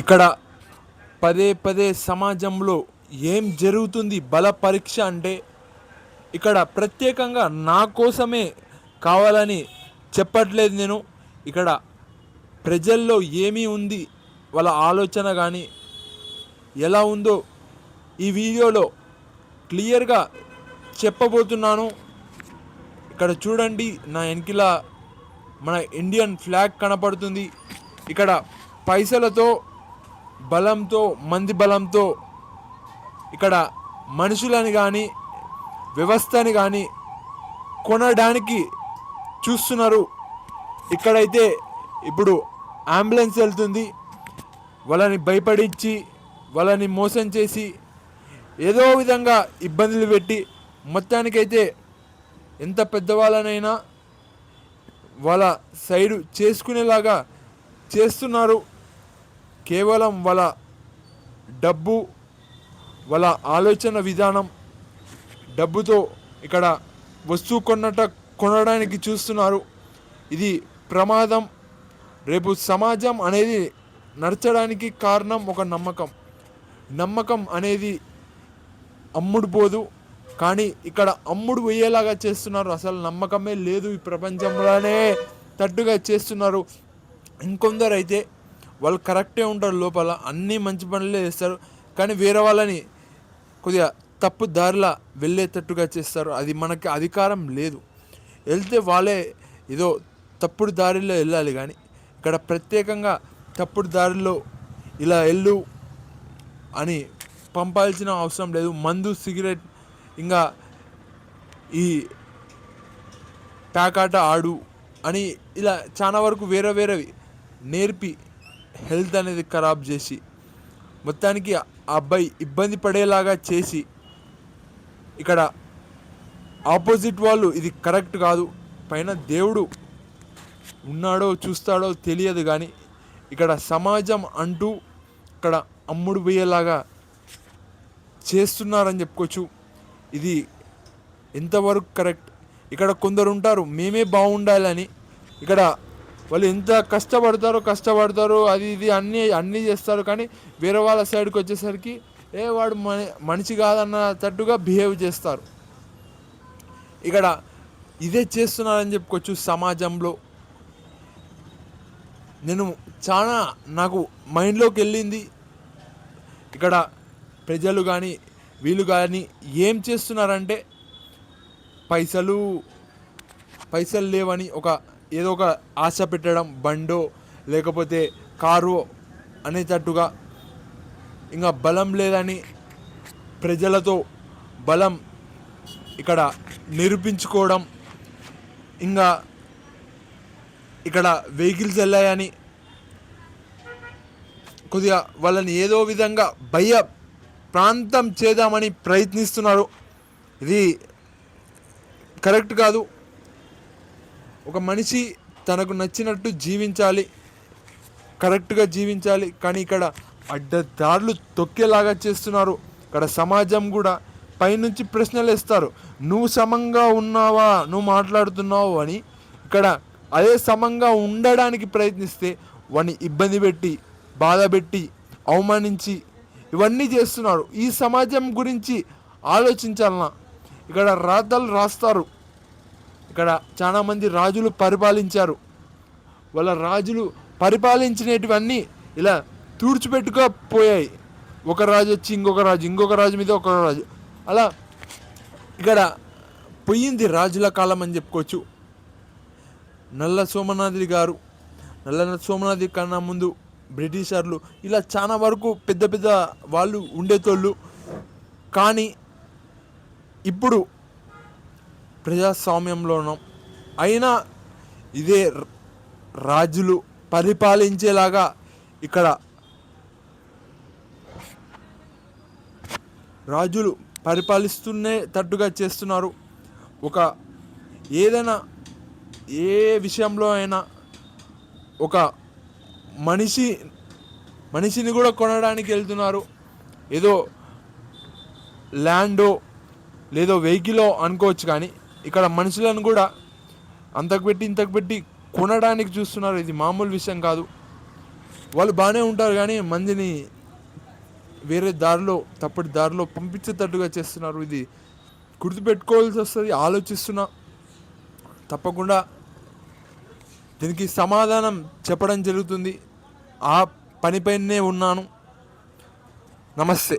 ఇక్కడ పదే పదే సమాజంలో ఏం జరుగుతుంది? బల పరీక్ష అంటే ఇక్కడ ప్రత్యేకంగా నా కోసమే కావాలని చెప్పట్లేదు నేను. ఇక్కడ ప్రజల్లో ఏమీ ఉంది? వాళ్ళ ఆలోచన కానీ ఎలా ఉందో ఈ వీడియోలో క్లియర్గా చెప్పబోతున్నాను. ఇక్కడ చూడండి నా వెనకిల మన ఇండియన్ ఫ్లాగ్ కనపడుతుంది. ఇక్కడ పైసలతో బలంతో మంది బలంతో ఇక్కడ మనుషులని కానీ వ్యవస్థని కానీ కొనడానికి చూస్తున్నారు. ఇక్కడైతే ఇప్పుడు అంబులెన్స్ వెళ్తుంది. వాళ్ళని భయపడించి వాళ్ళని మోసం చేసి ఏదో విధంగా ఇబ్బందులు పెట్టి మొత్తానికైతే ఎంత పెద్దవాళ్ళనైనా వాళ్ళ సైడు చేసుకునేలాగా చేస్తున్నారు. కేవలం వాళ్ళ డబ్బు వాళ్ళ ఆలోచన విధానం డబ్బుతో ఇక్కడ వస్తువు కొన్నట కొనడానికి చూస్తున్నారు. ఇది ప్రమాదం. రేపు సమాజం అనేది నడచడానికి కారణం ఒక నమ్మకం. నమ్మకం అనేది అమ్ముడు పోదు. కానీ ఇక్కడ అమ్ముడు పోయేలాగా చేస్తున్నారు. అసలు నమ్మకమే లేదు ఈ ప్రపంచంలోనే తట్టుగా చేస్తున్నారు. ఇంకొందరు అయితే వాళ్ళు కరెక్టే ఉంటారు లోపల అన్నీ మంచి పనులే చేస్తారు. కానీ వేరే వాళ్ళని కొద్దిగా తప్పు దారిలా వెళ్ళేటట్టుగా చేస్తారు. అది మనకి అధికారం లేదు. వెళ్తే వాళ్ళే ఏదో తప్పుడు దారిలో వెళ్ళాలి కానీ ఇక్కడ ప్రత్యేకంగా తప్పుడు దారిలో ఇలా వెళ్ళు అని పంపాల్సిన అవసరం లేదు. మందు సిగరెట్ ఇంకా ఈ ప్యాకాట ఆడు అని ఇలా చాలా వరకు వేరే వేరేవి నేర్పి హెల్త్ అనేది ఖరాబ్ చేసి మొత్తానికి ఆ అబ్బాయి ఇబ్బంది పడేలాగా చేసి ఇక్కడ ఆపోజిట్ వాళ్ళు ఇది కరెక్ట్ కాదు పైన దేవుడు ఉన్నాడో చూస్తాడో తెలియదు కానీ ఇక్కడ సమాజం అంటూ ఇక్కడ అమ్ముడు పోయేలాగా చేస్తున్నారని చెప్పుకోవచ్చు. ఇది ఎంతవరకు కరెక్ట్? ఇక్కడ కొందరు ఉంటారు మేమే బాగుండాలని ఇక్కడ వాళ్ళు ఎంత కష్టపడతారో కష్టపడతారు అది ఇది అన్నీ అన్నీ చేస్తారు. కానీ వేరే వాళ్ళ సైడ్కి వచ్చేసరికి ఏ వాడు మనిషి కాదన్న తట్టుగా బిహేవ్ చేస్తారు. ఇక్కడ ఇదే చేస్తున్నారని చెప్పుకోవచ్చు సమాజంలో. నేను చాలా నాకు మైండ్లోకి వెళ్ళింది. ఇక్కడ ప్రజలు కానీ వీళ్ళు కానీ ఏం చేస్తున్నారంటే పైసలు పైసలు లేవని ఒక ఏదో ఒక ఆశ పెట్టడం బండో లేకపోతే కారు అనేటట్టుగా ఇంకా బలం లేదని ప్రజలతో బలం ఇక్కడ నిరూపించుకోవడం ఇంకా ఇక్కడ వెహికల్స్ వెళ్ళాయని కొద్దిగా వాళ్ళని ఏదో విధంగా భయ ప్రాంతం చేద్దామని ప్రయత్నిస్తున్నారు. ఇది కరెక్ట్ కాదు. ఒక మనిషి తనకు నచ్చినట్టు జీవించాలి కరెక్ట్గా జీవించాలి కానీ ఇక్కడ అడ్డదారులు తొక్కేలాగా చేస్తున్నారు. ఇక్కడ సమాజం కూడా పైనుంచి ప్రశ్నలు ఇస్తారు నువ్వు సమంగా ఉన్నావా? నువ్వు మాట్లాడుతున్నావు అని. ఇక్కడ అదే సమంగా ఉండడానికి ప్రయత్నిస్తే వాడిని ఇబ్బంది పెట్టి బాధ పెట్టి అవమానించి ఇవన్నీ చేస్తున్నారు. ఈ సమాజం గురించి ఆలోచించాలన్నా ఇక్కడ రాతలు రాస్తారు. ఇక్కడ చాలామంది రాజులు పరిపాలించారు. వాళ్ళ రాజులు పరిపాలించినటువన్నీ ఇలా తుడిచిపెట్టుకోపోయాయి. ఒక రాజు వచ్చి ఇంకొక రాజు ఇంకొక రాజు మీద ఒక రాజు. అలా ఇక్కడ పోయింది రాజుల కాలం అని చెప్పుకోవచ్చు. నల్ల సోమనాథుడి గారు నల్ల సోమనాథి కన్నా ముందు బ్రిటిషర్లు ఇలా చాలా వరకు పెద్ద పెద్ద వాళ్ళు ఉండేటోళ్ళు. కానీ ఇప్పుడు ప్రజాస్వామ్యంలో అయినా ఇదే రాజులు పరిపాలించేలాగా ఇక్కడ రాజులు పరిపాలిస్తూనే తట్టుగా చేస్తున్నారు. ఒక ఏదైనా ఏ విషయంలో అయినా ఒక మనిషి మనిషిని కూడా కొనడానికి వెళ్తున్నారు. ఏదో ల్యాండో లేదో వెహికలో అనుకోవచ్చు కానీ ఇక్కడ మనుషులను కూడా అంతకు పెట్టి ఇంతకు పెట్టి కొనడానికి చూస్తున్నారు. ఇది మామూలు విషయం కాదు. వాళ్ళు బాగానే ఉంటారు కానీ మందిని వేరే దారిలో తప్పటి దారిలో పంపించేటట్టుగా చేస్తున్నారు. ఇది గుర్తుపెట్టుకోవాల్సి వస్తుంది. ఆలోచిస్తున్నా. తప్పకుండా దీనికి సమాధానం చెప్పడం జరుగుతుంది. ఆ పనిపైనే ఉన్నాను. నమస్తే.